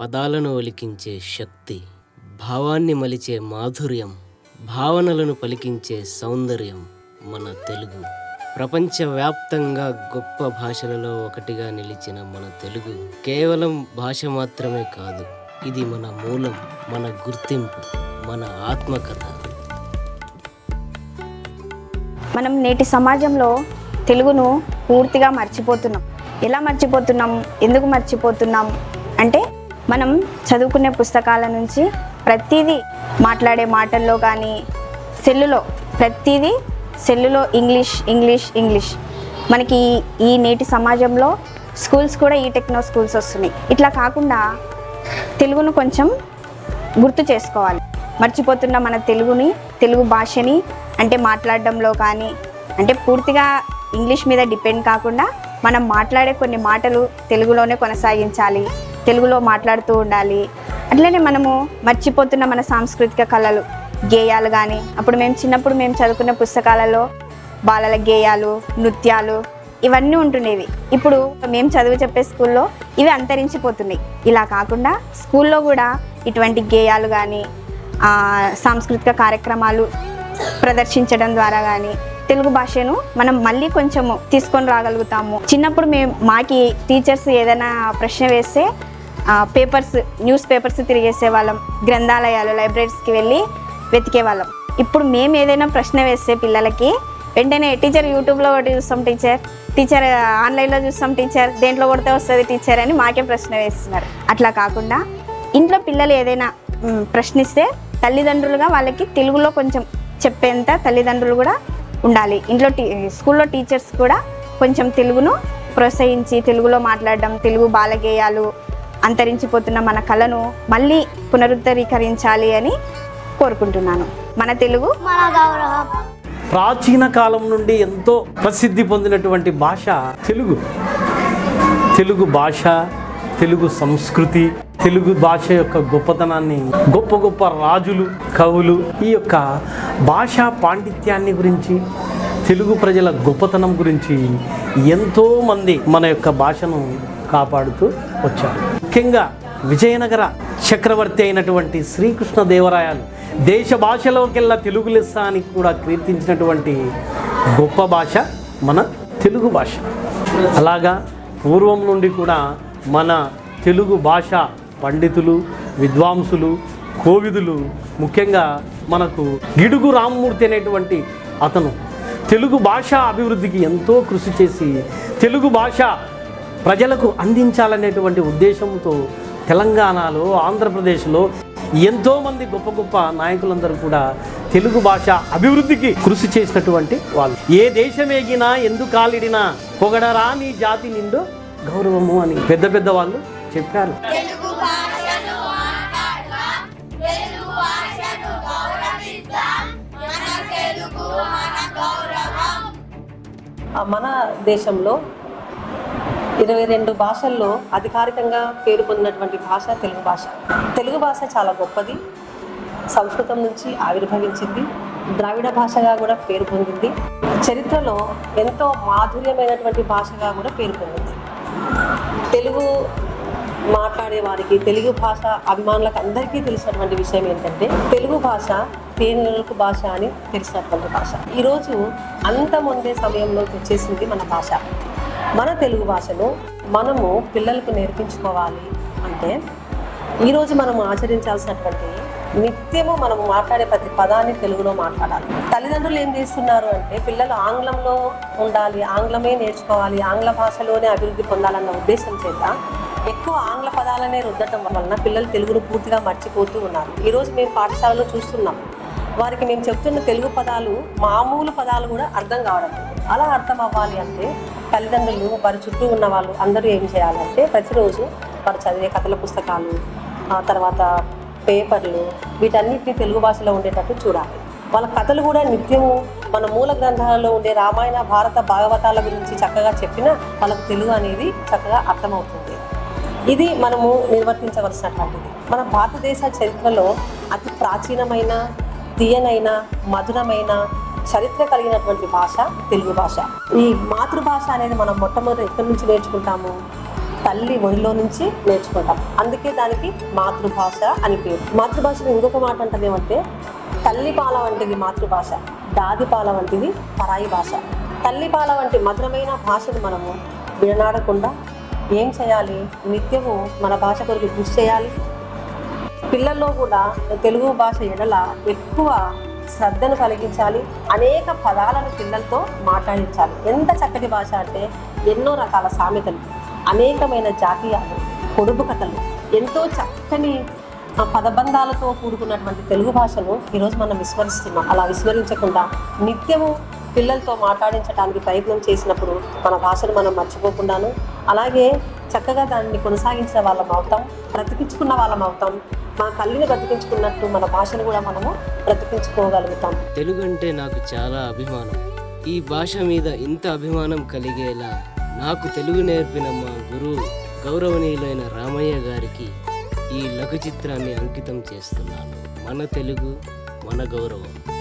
పదాలను ఒలికించే శక్తి భావాన్ని మలిచే మాధుర్యం భావనలను పలికించే సౌందర్యం మన తెలుగు. ప్రపంచవ్యాప్తంగా గొప్ప భాషలలో ఒకటిగా నిలిచిన మన తెలుగు కేవలం భాష మాత్రమే కాదు ఇది మన మూలం మన గుర్తింపు మన ఆత్మకథ. మనం నేటి సమాజంలో తెలుగును పూర్తిగా మర్చిపోతున్నాం. ఎలా మర్చిపోతున్నాం? ఎందుకు మర్చిపోతున్నాం? అంటే మనం చదువుకునే పుస్తకాల నుంచి ప్రతిదీ మాట్లాడే మాటల్లో కానీ సెల్లులో ప్రతిదీ సెల్లులో ఇంగ్లీష్ ఇంగ్లీష్ ఇంగ్లీష్. మనకి ఈ- నేటి సమాజంలో స్కూల్స్ కూడా ఈ టెక్నో స్కూల్స్ వస్తున్నాయి. ఇట్లా కాకుండా తెలుగును కొంచెం గుర్తు చేసుకోవాలి. మర్చిపోతున్న మన తెలుగుని తెలుగు భాషని అంటే మాట్లాడడంలో కానీ అంటే పూర్తిగా ఇంగ్లీష్ మీద డిపెండ్ కాకుండా మనం మాట్లాడే కొన్ని మాటలు తెలుగులోనే కొనసాగించాలి. తెలుగులో మాట్లాడుతూ ఉండాలి. అట్లనే మనము మర్చిపోతున్న మన సాంస్కృతిక కళలు గేయాలు కానీ అప్పుడు మేము చిన్నప్పుడు మేము చదువుకున్న పుస్తకాలలో బాలల గేయాలు నృత్యాలు ఇవన్నీ ఉంటుండేవి. ఇప్పుడు మేము చదువు చెప్పే స్కూల్లో ఇవి అంతరించిపోతున్నాయి. ఇలా కాకుండా స్కూల్లో కూడా ఇటువంటి గేయాలు కానీ సాంస్కృతిక కార్యక్రమాలు ప్రదర్శించడం ద్వారా కానీ తెలుగు భాషను మనం మళ్ళీ కొంచెము తీసుకొని రాగలుగుతాము. చిన్నప్పుడు మేము మాకి టీచర్స్ ఏదైనా ప్రశ్న వేస్తే పేపర్స్ న్యూస్ పేపర్స్ తిరిగేసే వాళ్ళం. గ్రంథాలయాలు లైబ్రరీస్కి వెళ్ళి వెతికే వాళ్ళం. ఇప్పుడు మేము ఏదైనా ప్రశ్న వేస్తే పిల్లలకి వెంటనే టీచర్ యూట్యూబ్లో ఒకటి చూస్తాం టీచర్ టీచర్ ఆన్లైన్లో చూస్తాం టీచర్ దేంట్లో కొడితే వస్తుంది టీచర్ అని మాకే ప్రశ్న వేస్తున్నారు. అట్లా కాకుండా ఇంట్లో పిల్లలు ఏదైనా ప్రశ్నిస్తే తల్లిదండ్రులుగా వాళ్ళకి తెలుగులో కొంచెం చెప్పేంత తల్లిదండ్రులు కూడా ఉండాలి. ఇంట్లో టీ స్కూల్లో టీచర్స్ కూడా కొంచెం తెలుగును ప్రోత్సహించి తెలుగులో మాట్లాడడం తెలుగు బాలగేయాలు అంతరించిపోతున్న మన కళను మళ్ళీ పునరుద్ధరీకరించాలి అని కోరుకుంటున్నాను. మన తెలుగు ప్రాచీన కాలం నుండి ఎంతో ప్రసిద్ధి పొందినటువంటి భాష తెలుగు. తెలుగు భాష తెలుగు సంస్కృతి తెలుగు భాష యొక్క గొప్పతనాన్ని గొప్ప గొప్ప రాజులు కవులు ఈ యొక్క భాషా పాండిత్యాన్ని గురించి తెలుగు ప్రజల గొప్పతనం గురించి ఎంతోమంది మన యొక్క భాషను కాపాడుతూ వచ్చారు. ముఖ్యంగా విజయనగర చక్రవర్తి అయినటువంటి శ్రీకృష్ణదేవరాయలు దేశ భాషలోకెల్లా తెలుగు లెస్స అని కూడా కీర్తించినటువంటి గొప్ప భాష మన తెలుగు భాష. అలాగా పూర్వం నుండి కూడా మన తెలుగు భాష పండితులు విద్వాంసులు కోవిదులు ముఖ్యంగా మనకు గిడుగు రామ్మూర్తి అనేటువంటి అతను తెలుగు భాష అభివృద్ధికి ఎంతో కృషి చేసి తెలుగు భాష ప్రజలకు అందించాలనేటువంటి ఉద్దేశంతో తెలంగాణలో ఆంధ్రప్రదేశ్లో ఎంతోమంది గొప్ప గొప్ప నాయకులందరూ కూడా తెలుగు భాష అభివృద్ధికి కృషి చేసినటువంటి వాళ్ళు. ఏ దేశమేగినా ఎందు కాలిడినా పొగడరా నీ జాతి నిండు గౌరవము అని పెద్ద పెద్ద వాళ్ళు చెప్పారు. మన దేశంలో ఇరవై రెండు భాషల్లో అధికారికంగా పేరు పొందినటువంటి భాష తెలుగు భాష. తెలుగు భాష చాలా గొప్పది. సంస్కృతం నుంచి ఆవిర్భవించింది. ద్రావిడ భాషగా కూడా పేరు పొందింది. చరిత్రలో ఎంతో మాధుర్యమైనటువంటి భాషగా కూడా పేరు పొందింది. తెలుగు మాట్లాడే వారికి తెలుగు భాష అభిమానులకు అందరికీ తెలిసినటువంటి విషయం ఏంటంటే తెలుగు భాష తేనెలకు భాష అని తెలిసినటువంటి భాష. ఈరోజు అంత ముందే సమయంలో వచ్చేసింది మన భాష. మన తెలుగు భాషను మనము పిల్లలకు నేర్పించుకోవాలి అంటే ఈరోజు మనము ఆచరించాల్సినటువంటి నిత్యము మనం మాట్లాడే ప్రతి పదాన్ని తెలుగులో మాట్లాడాలి. తల్లిదండ్రులు ఏం చేస్తున్నారు అంటే పిల్లలు ఆంగ్లంలో ఉండాలి ఆంగ్లమే నేర్చుకోవాలి ఆంగ్ల భాషలోనే అభివృద్ధి పొందాలన్న ఉద్దేశం చేత ఎక్కువ ఆంగ్ల పదాలనే రుద్దటం వలన పిల్లలు తెలుగును పూర్తిగా మర్చిపోతూ ఉన్నారు. ఈరోజు మేము పాఠశాలలో చూస్తున్నాం. వారికి మేము చెప్తున్న తెలుగు పదాలు మామూలు పదాలు కూడా అర్థం కావడం అలా అర్థం అవ్వాలి అంటే తల్లిదండ్రులు వారి చుట్టూ ఉన్న వాళ్ళు అందరూ ఏం చేయాలంటే ప్రతిరోజు వారు చదివే కథల పుస్తకాలు ఆ తర్వాత పేపర్లు వీటన్నిటిని తెలుగు భాషలో ఉండేటట్టు చూడాలి. వాళ్ళ కథలు కూడా నిత్యము మన మూల గ్రంథాలలో ఉండే రామాయణ భారత భాగవతాల గురించి చక్కగా చెప్పినా వాళ్ళకు తెలుగు అనేది చక్కగా అర్థమవుతుంది. ఇది మనము నిర్వర్తించవలసినటువంటిది. మన భారతదేశ చరిత్రలో అతి ప్రాచీనమైన తీయనైన మధురమైన చరిత్ర కలిగినటువంటి భాష తెలుగు భాష. ఈ మాతృభాష అనేది మనం మొట్టమొదటి ఎక్కడి నుంచి నేర్చుకుంటాము? తల్లి ఒడిలో నుంచి నేర్చుకుంటాం. అందుకే దానికి మాతృభాష అని పేరు. మాతృభాషకు ఇంకొక మాట అంటది ఏమంటే తల్లి పాల వంటిది మాతృభాష దాది పాల వంటిది పరాయి భాష. తల్లి పాల వంటి మధురమైన భాషను మనము విడనాడకుండా ఏం చేయాలి? నిత్యము మన భాష కొరకు కృషి చేయాలి. పిల్లల్లో కూడా తెలుగు భాష ఎడల ఎక్కువ శ్రద్ధను కలిగించాలి అనేక పదాలను పిల్లలతో మాట్లాడించాలి. ఎంత చక్కటి భాష అంటే ఎన్నో రకాల సామెతలు అనేకమైన జాతీయాలు పొడుపు కథలు ఎంతో చక్కని పదబంధాలతో కూడుకున్నటువంటి తెలుగు భాషను ఈరోజు మనం విస్మరిస్తున్నాం. అలా విస్మరించకుండా నిత్యము పిల్లలతో మాట్లాడించడానికి ప్రయత్నం చేసినప్పుడు మన భాషను మనం మర్చిపోకుండాను. అలాగే చక్కగా దాన్ని కొనసాగించిన వాళ్ళం అవుతాం బ్రతికించుకున్న వాళ్ళం అవుతాం. మా తల్లిని బ్రతికించుకున్నట్టు మన భాషను కూడా మనము బ్రతికించుకోగలుగుతాం. తెలుగు అంటే నాకు చాలా అభిమానం. ఈ భాష మీద ఇంత అభిమానం కలిగేలా నాకు తెలుగు నేర్పిన మా గురువు గౌరవనీయులైన రామయ్య గారికి ఈ లఘు చిత్రాన్ని అంకితం చేస్తున్నాను. మన తెలుగు మన గౌరవం.